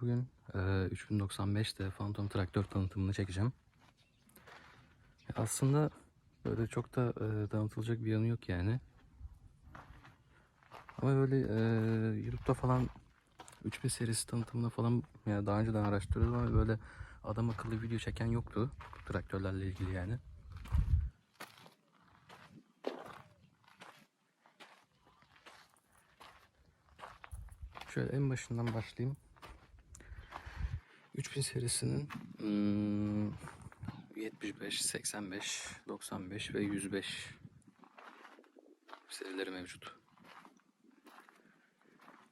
Bugün e, 3095'te Phantom traktör tanıtımını çekeceğim. Aslında böyle çok da e, tanıtılacak bir yanı yok yani. Ama böyle e, YouTube'da falan 3000 serisi tanıtımında falan yani daha önceden araştırıyordum ama böyle adam akıllı video çeken yoktu traktörlerle ilgili yani. Şöyle en başından başlayayım. 3000 serisinin hmm, 75, 85, 95 ve 105 serileri mevcut.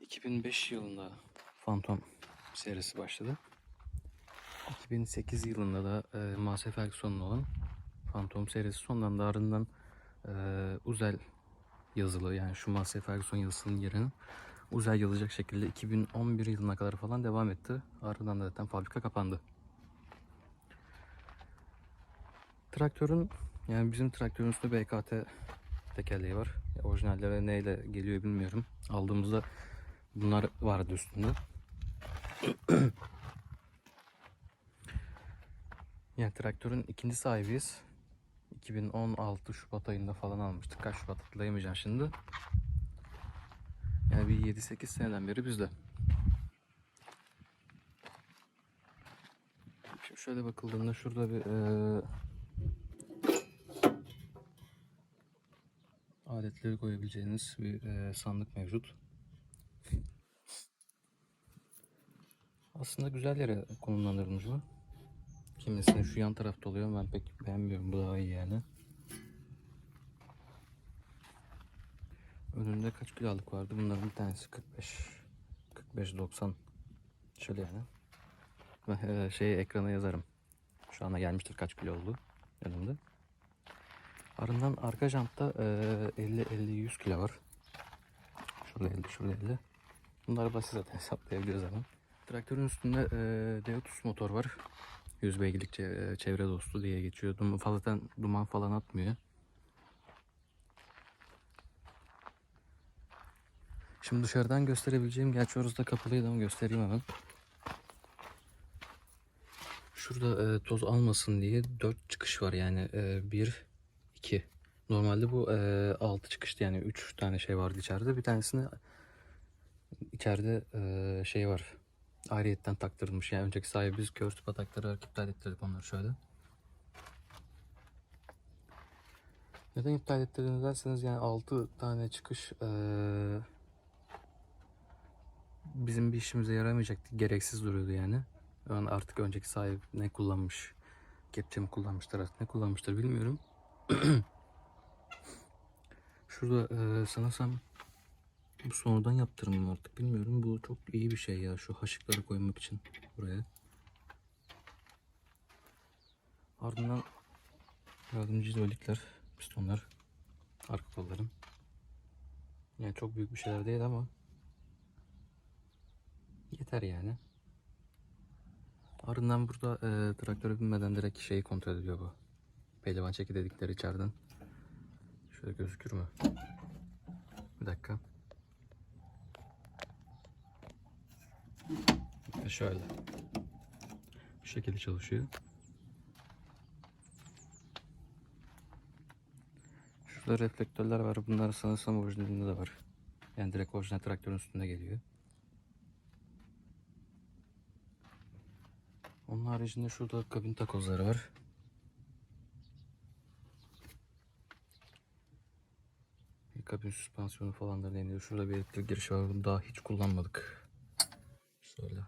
2005 yılında Phantom serisi başladı. 2008 yılında da e, Massey Ferguson'un olan Phantom serisi sondan da ardından e, Uzel yazılı yani şu Massey Ferguson yazısının yerine Uzel yazacak şekilde 2011 yılına kadar falan devam etti. Ardından da zaten fabrika kapandı. Traktörün yani bizim traktörün üstünde BKT tekerleği var. Ya, orijinallere neyle geliyor bilmiyorum. Aldığımızda bunlar vardı üstünde. yani traktörün ikinci sahibiyiz. 2016 Şubat ayında falan almıştık. Kaç Şubat hatırlayamayacağım şimdi. Bir 7-8 seneden beri bizde. Şimdi şöyle bakıldığında şurada bir eee aletleri koyabileceğiniz bir eee, sandık mevcut. Aslında güzel yere konumlandırılmış bu. Kimisinin şu yan tarafta oluyor ben pek beğenmiyorum bu daha iyi yani. Önünde kaç kilolık vardı? Bunların bir tanesi 45 45 90 şöyle yani. E, şey ekrana yazarım. Şu anda gelmiştir kaç kilo oldu önümde. Ardından arka jantta e, 50 50 100 kilo var. Şurada 50 şurada 50. Bunları basit zaten hesaplayabiliyoruz hemen. Traktörün üstünde e, Deotus motor var. 100 beygirlik çe- e, çevre dostu diye geçiyor. Dum fazladan duman falan atmıyor. Şimdi dışarıdan gösterebileceğim, gerçi orası da kapalıydı ama göstereyim hemen. Şurada e, toz almasın diye 4 çıkış var yani 1, 2. Normalde bu 6 çıkıştı yani 3 tane şey vardı içeride. Bir tanesini içeride e, şey var. Ayrıyetten taktırılmış yani önceki sahibi biz kör tıpa taktırarak iptal ettirdik onları şöyle. Neden iptal ettirdiniz derseniz yani 6 tane çıkış e, bizim bir işimize yaramayacaktı. Gereksiz duruyordu yani. Yani artık önceki sahip ne kullanmış, kepçe mi kullanmıştır artık ne kullanmıştır bilmiyorum. Şurada e, sanırsam bu sonradan yaptırım artık bilmiyorum. Bu çok iyi bir şey ya şu haşıkları koymak için buraya. Ardından yardımcı hidrolikler, pistonlar, arka kollarım. Yani çok büyük bir şeyler değil ama Yeter yani. Ardından burada e, traktöre binmeden direkt şeyi kontrol ediyor bu. Pehlivan çeki dedikleri içeriden. Şöyle gözükür mü? Bir dakika. Ve şöyle. Bu şekilde çalışıyor. Şurada reflektörler var. Bunlar sanırsam orijinalinde de var. Yani direkt orijinal traktörün üstünde geliyor. Onun haricinde şurada kabin takozları var. Bir kabin süspansiyonu falan da deniyor. Şurada bir elektrik girişi var. Bunu daha hiç kullanmadık. Şöyle.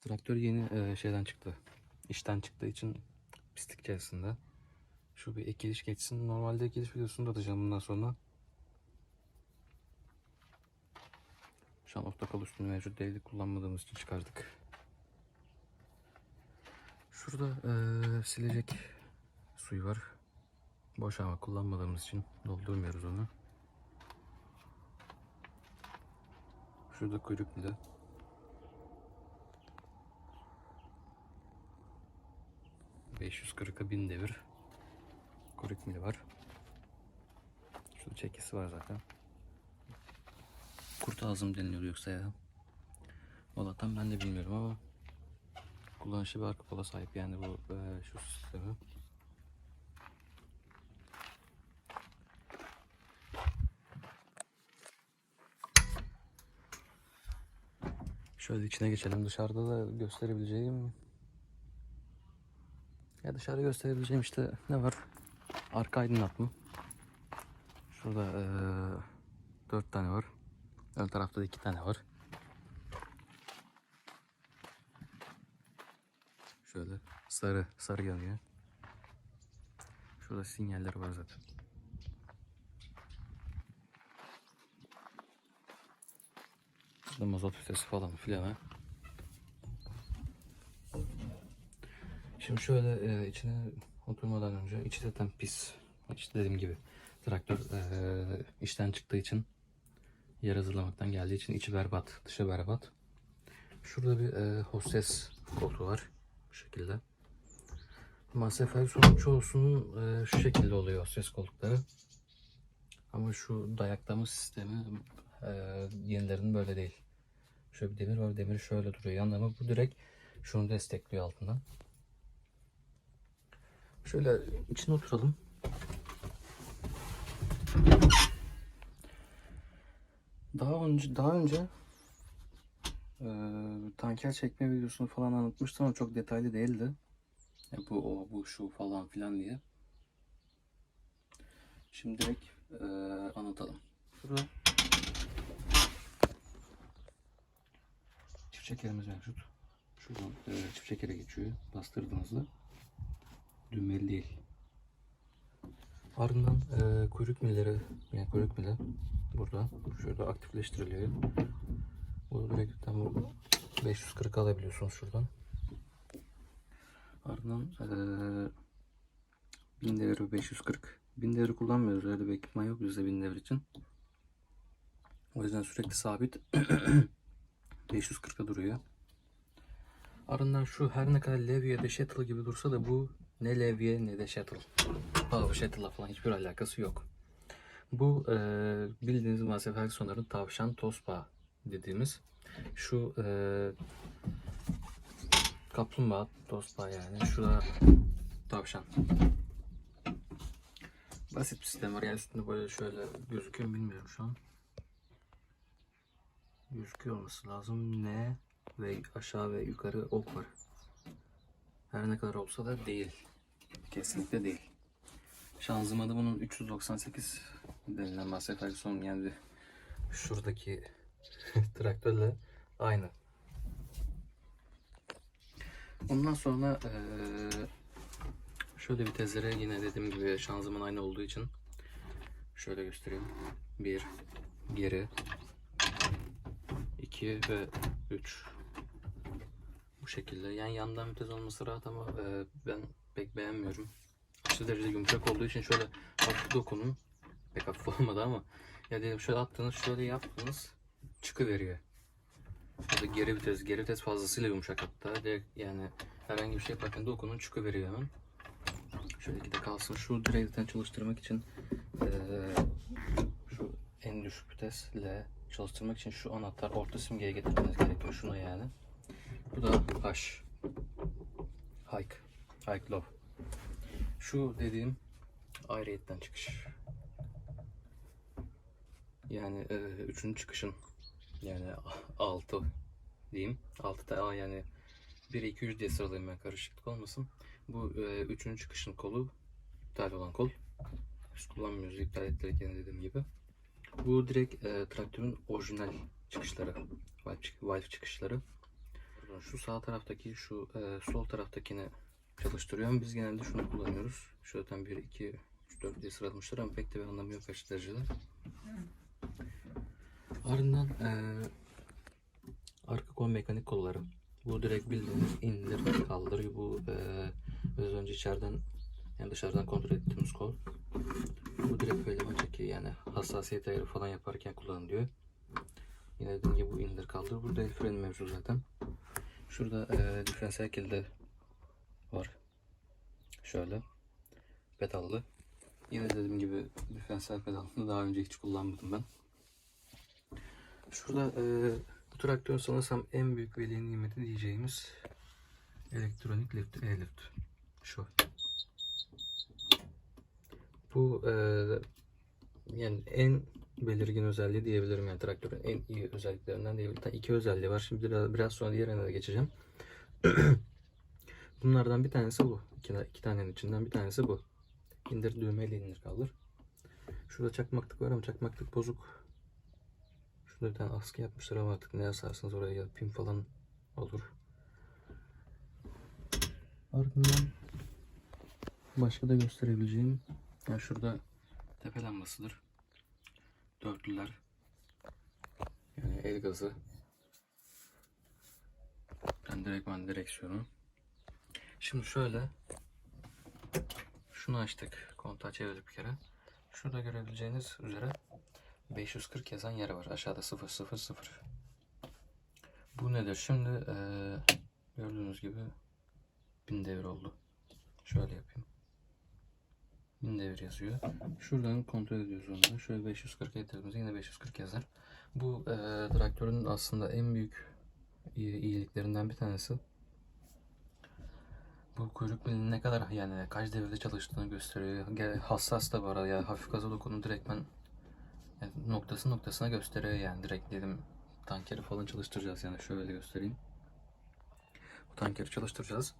Traktör yeni e, şeyden çıktı. İşten çıktığı için pislik içerisinde. Şu bir ekiliş geçsin. Normalde ekiliş videosunu da atacağım bundan sonra. Şu an ortakal üstünde mevcut değildi. Kullanmadığımız için çıkardık. Şurada eee, silecek suyu var. Boş ama kullanmadığımız için doldurmuyoruz onu. Şurada kuyruk bile. ...540'a 1000 devir... ...kuyruk mili var. çekisi var zaten. Kurt deniliyor yoksa ya. Allah'tan ben de bilmiyorum ama kullanışlı bir arka kola sahip yani bu e, şu sistemi. Şöyle içine geçelim. Dışarıda da gösterebileceğim ya dışarı gösterebileceğim işte ne var? Arka aydınlatma. Şurada eee dört tane var. Ön tarafta da iki tane var. Şöyle sarı sarı yanıyor. Şurada sinyaller var zaten. Şurada mazot vitesi falan filan. Şimdi şöyle e, içine oturmadan önce içi zaten pis. İşte dediğim gibi traktör e, işten çıktığı için yer hazırlamaktan geldiği için içi berbat, dışı berbat. Şurada bir e, hostes koltuğu var. Bu şekilde. Maalesef Ferguson'un çoğusunun e, şu şekilde oluyor hostes koltukları. Ama şu dayaklama sistemi e, yenilerinin böyle değil. Şöyle bir demir var. Demir şöyle duruyor yanında ama bu direkt şunu destekliyor altından. Şöyle içine oturalım. Daha önce daha önce e, tanker çekme videosunu falan anlatmıştım ama çok detaylı değildi. E, bu o bu şu falan filan diye. Şimdi direkt e, anlatalım. Şurada çift çekerimiz mevcut. Şuradan e, çift çekere geçiyor. Bastırdığınızda düğmeli değil. Ardından e, kuyruk milleri, yani kuyruk mili burada. Şurada aktifleştiriliyor. Bu direkt bu 540 alabiliyorsunuz şuradan. Ardından e, 1000 devir 540. 1000 devri kullanmıyoruz. Öyle bir ekipman yok bizde 1000 devir için. O yüzden sürekli sabit 540'a duruyor. Ardından şu her ne kadar levye da shuttle gibi dursa da bu ne levye ne de shuttle. Power shuttle'la falan hiçbir alakası yok. Bu e, bildiğiniz maalesef Ferguson'ların tavşan tospa dediğimiz şu e, kaplumbağa tospa yani şurada tavşan. Basit bir sistem var. Yani üstünde böyle şöyle gözüküyor bilmiyorum şu an. Gözüküyor olması lazım. Ne ve aşağı ve yukarı ok var. Her ne kadar olsa da değil. Kesinlikle değil. Şanzımanı bunun 398 denilen Massey Ferguson yani şuradaki traktörle aynı. Ondan sonra şöyle vitesleri yine dediğim gibi şanzıman aynı olduğu için şöyle göstereyim. 1 geri 2 ve 3 bu şekilde. Yani yandan vites olması rahat ama e, ben pek beğenmiyorum. Aşırı derecede yumuşak olduğu için şöyle hafif dokunun. Pek hafif olmadı ama ya dedim şöyle attınız şöyle yaptınız çıkıveriyor. Ya da geri vites, geri vites fazlasıyla yumuşak hatta. Direkt yani herhangi bir şey yaparken dokunun çıkıveriyor hemen. Şöyle iki de kalsın. Şu direği zaten çalıştırmak için e, şu en düşük vitesle çalıştırmak için şu anahtar orta simgeye getirmeniz gerekiyor. Şuna yani. Bu da H. Hike. Hike low. Şu dediğim ayrıyetten çıkış. Yani e, üçüncü çıkışın yani altı diyeyim. Altı da A yani 1 2 3 diye sıralayayım ben karışıklık olmasın. Bu e, üçüncü çıkışın kolu iptal olan kol. Biz kullanmıyoruz iptal ettirirken dediğim gibi. Bu direkt e, traktörün orijinal çıkışları. Valve, çık- valve çıkışları. Şu sağ taraftaki şu e, sol taraftakini çalıştırıyorum. Biz genelde şunu kullanıyoruz. Şuradan 1, 2, 3, 4 diye sıralamışlar ama pek de bir anlamı yok derecede. Ardından e, arka kol mekanik kolları. Bu direkt bildiğiniz indir kaldır. Bu e, biraz önce içeriden yani dışarıdan kontrol ettiğimiz kol. Bu direkt böyle çekiyor yani hassasiyet ayarı falan yaparken kullanılıyor. Yine dediğim gibi bu indir kaldır. Burada el freni mevcut zaten. Şurada e, diferansiyel kilidi var. Şöyle. Pedallı. Yine dediğim gibi diferansiyel pedalını daha önce hiç kullanmadım ben. Şurada e, bu traktör sanırsam en büyük veli nimeti diyeceğimiz elektronik lift, e-lift. Şu. Bu e, yani en belirgin özelliği diyebilirim yani traktörün en iyi özelliklerinden diyebilirim. İki özelliği var. Şimdi biraz, biraz sonra diğerine de geçeceğim. Bunlardan bir tanesi bu. İki, iki tanenin içinden bir tanesi bu. İndir düğmeyle indir kaldır. Şurada çakmaklık var ama çakmaklık bozuk. Şurada bir tane askı yapmışlar ama artık ne yazarsanız oraya ya pin falan olur. Ardından başka da gösterebileceğim yani şurada tepe lambasıdır. Dörtlüler. Yani el gazı. Yani direktman direksiyonu. Şimdi şöyle şunu açtık. Kontağı çevirdik bir kere. Şurada görebileceğiniz üzere 540 yazan yer var. Aşağıda 000. Bu nedir? Şimdi eee, gördüğünüz gibi 1000 devir oldu. Şöyle yapayım. 1000 devir yazıyor. Şuradan kontrol ediyoruz onu. Şöyle 540 getirdiğimizde yine 540 yazar. Bu eee traktörün aslında en büyük iyi- iyiliklerinden bir tanesi. Bu kuyruk pilinin ne kadar yani kaç devirde çalıştığını gösteriyor. Hassas da bu arada yani hafif gaza dokunu direktmen noktası noktasına gösteriyor yani direkt dedim tankeri falan çalıştıracağız yani şöyle göstereyim. Bu tankeri çalıştıracağız.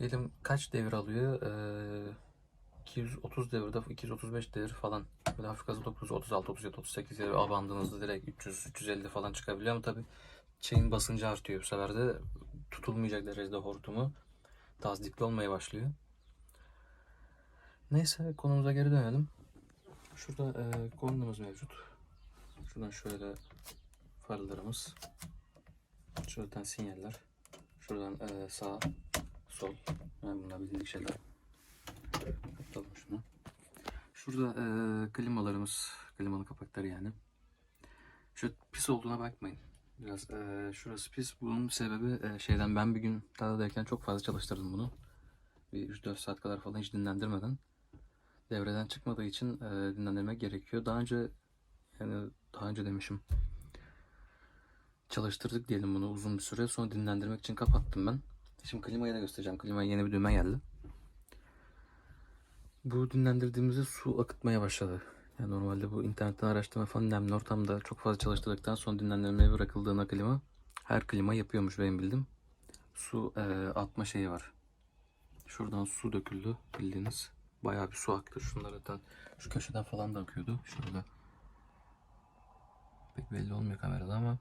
Dedim kaç devir alıyor? Ee, 230 devirde 235 devir falan. Böyle hafif gazı 9 36 37 38 devir bandımızda direkt 300 350 falan çıkabiliyor ama tabi şeyin basıncı artıyor bu sefer de tutulmayacak derecede hortumu tazdikli olmaya başlıyor. Neyse konumuza geri dönelim. Şurada e, kondumuz mevcut. Şuradan şöyle farlarımız. Şuradan sinyaller. Şuradan e, sağ, sol. Yani bunlar bildik şeyler. Kapatalım şunu. Şurada e, klimalarımız, klimalı kapakları yani. Şu pis olduğuna bakmayın. Biraz e, şurası pis. Bunun sebebi e, şeyden ben bir gün tarladayken çok fazla çalıştırdım bunu. Bir 3-4 saat kadar falan hiç dinlendirmeden. Devreden çıkmadığı için e, dinlendirmek gerekiyor. Daha önce yani daha önce demişim. Çalıştırdık diyelim bunu uzun bir süre. Sonra dinlendirmek için kapattım ben. Şimdi klimayı da göstereceğim. Klimaya yeni bir düğme geldi. Bu dinlendirdiğimizde su akıtmaya başladı. Yani normalde bu internetten araştırma falan nemli ortamda çok fazla çalıştırdıktan sonra dinlendirmeye bırakıldığında klima her klima yapıyormuş benim bildim. Su e, atma şeyi var. Şuradan su döküldü bildiğiniz. Bayağı bir su aktı. Şunlar zaten şu köşeden falan da akıyordu. Şurada. Pek belli olmuyor kamerada ama.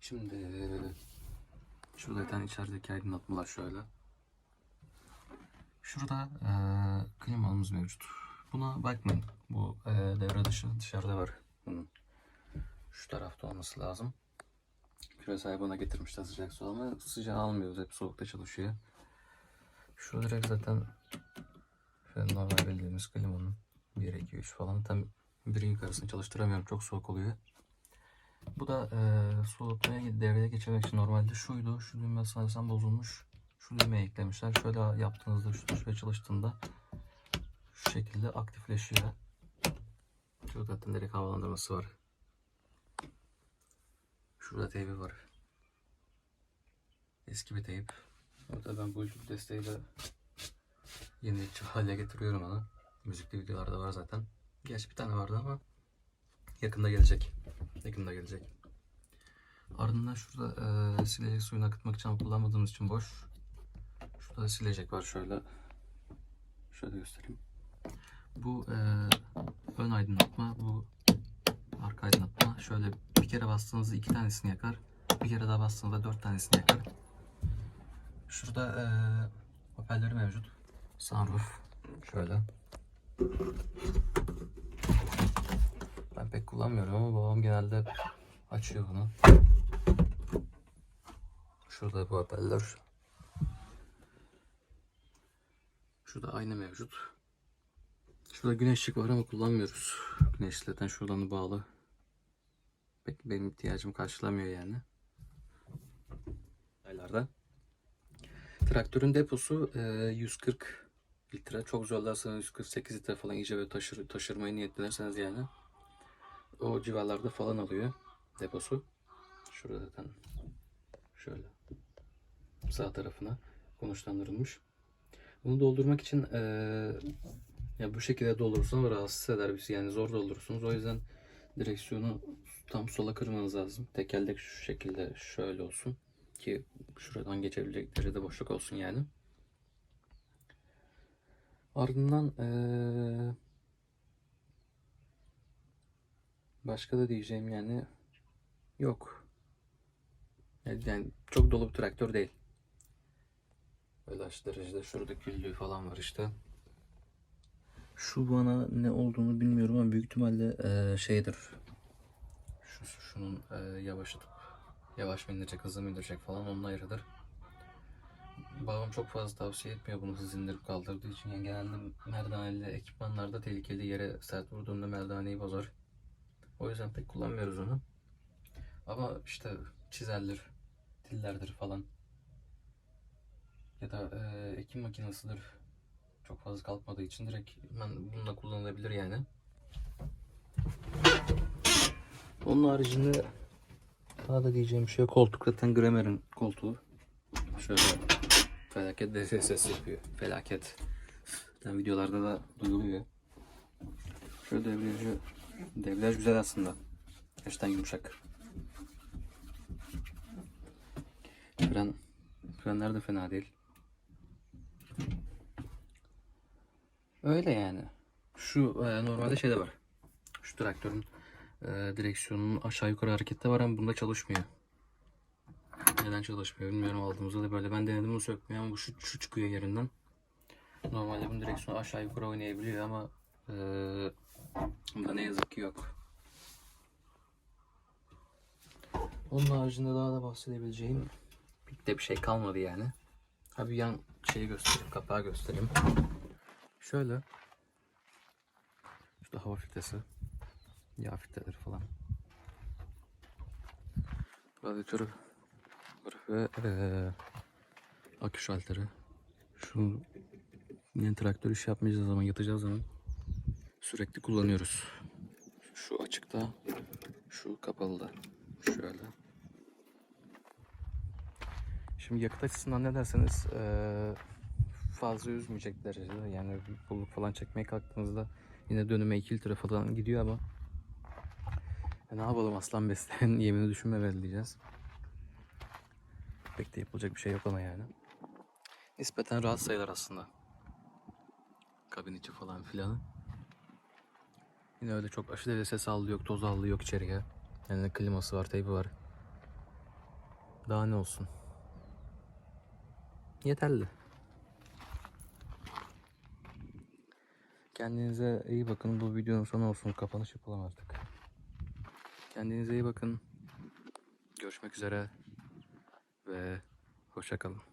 Şimdi şurada zaten içerideki aydınlatmalar şöyle. Şurada e, klimamız mevcut. Buna bakmayın. Bu e, devre dışı dışarıda var. Bunun. Şu tarafta olması lazım. Küresel bana getirmişler sıcak su ama sıcağı almıyoruz. Hep soğukta çalışıyor. Şu direkt zaten şöyle normal bildiğimiz klimanın 1, 2, 3 falan. Tam birin yukarısını çalıştıramıyorum. Çok soğuk oluyor. Bu da e, soğutmaya devreye geçirmek için normalde şuydu. Şu düğme sanırsam bozulmuş. Şu düğmeyi eklemişler. Şöyle yaptığınızda şu tuş ve çalıştığında şu şekilde aktifleşiyor. Şurada zaten direkt havalandırması var. Şurada teybi var. Eski bir teyp. Orada ben Bluetooth desteğiyle yenilikçi hale getiriyorum onu. Müzikli videolarda var zaten. Geç bir tane vardı ama yakında gelecek. Yakında gelecek. Ardından şurada e, silecek suyunu akıtmak için kullanmadığımız için boş. Şurada da silecek var şöyle. Şöyle göstereyim. Bu e, ön aydınlatma, bu arka aydınlatma. Şöyle bir kere bastığınızda iki tanesini yakar. Bir kere daha bastığınızda dört tanesini yakar. Şurada e, hoparlörü mevcut. Sunroof. Şöyle. Ben pek kullanmıyorum ama babam genelde açıyor bunu. Şurada bu hoparlör. Şurada ayna mevcut. Şurada güneşlik var ama kullanmıyoruz. Güneş zaten şuradan da bağlı. Pek benim ihtiyacımı karşılamıyor yani. Aylarda. Traktörün deposu e, 140 litre. Çok zorlarsanız 148 litre falan iyice böyle taşır, taşırmayı niyetlerseniz yani. O civarlarda falan alıyor deposu. Şurada zaten şöyle sağ tarafına konuşlandırılmış. Bunu doldurmak için e, ya bu şekilde doldurursanız rahatsız eder bizi. Yani zor doldurursunuz. O yüzden direksiyonu tam sola kırmanız lazım. Tekerlek şu şekilde şöyle olsun ki şuradan geçebilecek derecede boşluk olsun yani. Ardından eee, başka da diyeceğim yani yok. Yani, çok dolu bir traktör değil. Öyle aşırı derecede şurada küllüğü falan var işte. Şu bana ne olduğunu bilmiyorum ama büyük ihtimalle eee, şeydir. Şu, şunun eee, yavaşlatıp yavaş mı indirecek, hızlı mı indirecek falan onun ayrıdır. Babam çok fazla tavsiye etmiyor bunu hız indirip kaldırdığı için. Yani genelde merdaneli ekipmanlarda tehlikeli yere sert vurduğunda merdaneyi bozar. O yüzden pek kullanmıyoruz onu. Ama işte çizerler, dillerdir falan. Ya da eee, ekim makinesidir. Çok fazla kalkmadığı için direkt hemen bununla kullanılabilir yani. Onun haricinde daha da diyeceğim bir şey yok. Koltuk zaten Gramer'in koltuğu. Şöyle felaket de ses yapıyor. Felaket. Zaten videolarda da duyuluyor. Şöyle debriyajı debriyaj güzel aslında. Gerçekten yumuşak. Fren frenler de fena değil. Öyle yani. Şu e, normalde şey de var. Şu traktörün e, direksiyonun aşağı yukarı harekette var ama bunda çalışmıyor. Neden çalışmıyor bilmiyorum aldığımızda da böyle. Ben denedim bunu sökmeye ama bu şu, şu çıkıyor yerinden. Normalde bunun direksiyonu aşağı yukarı oynayabiliyor ama e, bunda ne yazık ki yok. Onun haricinde daha da bahsedebileceğim pek de bir şey kalmadı yani. Ha bir yan şeyi göstereyim, kapağı göstereyim. Şöyle. Şurada hava filtresi. Yağ falan. Radyatörü ve eee akü şalteri. Şu yani traktör iş yapmayacağız zaman yatacağız zaman sürekli kullanıyoruz. Şu açıkta, şu kapalı da. Şöyle. Şimdi yakıt açısından ne derseniz eee, fazla üzmeyecek derecede yani bulluk falan çekmeye kalktığınızda yine dönüme 2 litre falan gidiyor ama e ne yapalım aslan besleyen yemini düşünmemeli diyeceğiz. Pek de yapılacak bir şey yok ona yani. Nispeten rahat sayılır aslında. Kabin içi falan filan. Yine öyle çok aşırı derecede ses aldı yok, toz aldı yok içeriye. Yani kliması var, teybi var. Daha ne olsun. Yeterli. Kendinize iyi bakın. Bu videonun sonu olsun. Kapanış yapalım artık. Kendinize iyi bakın. Görüşmek üzere ve hoşça kalın.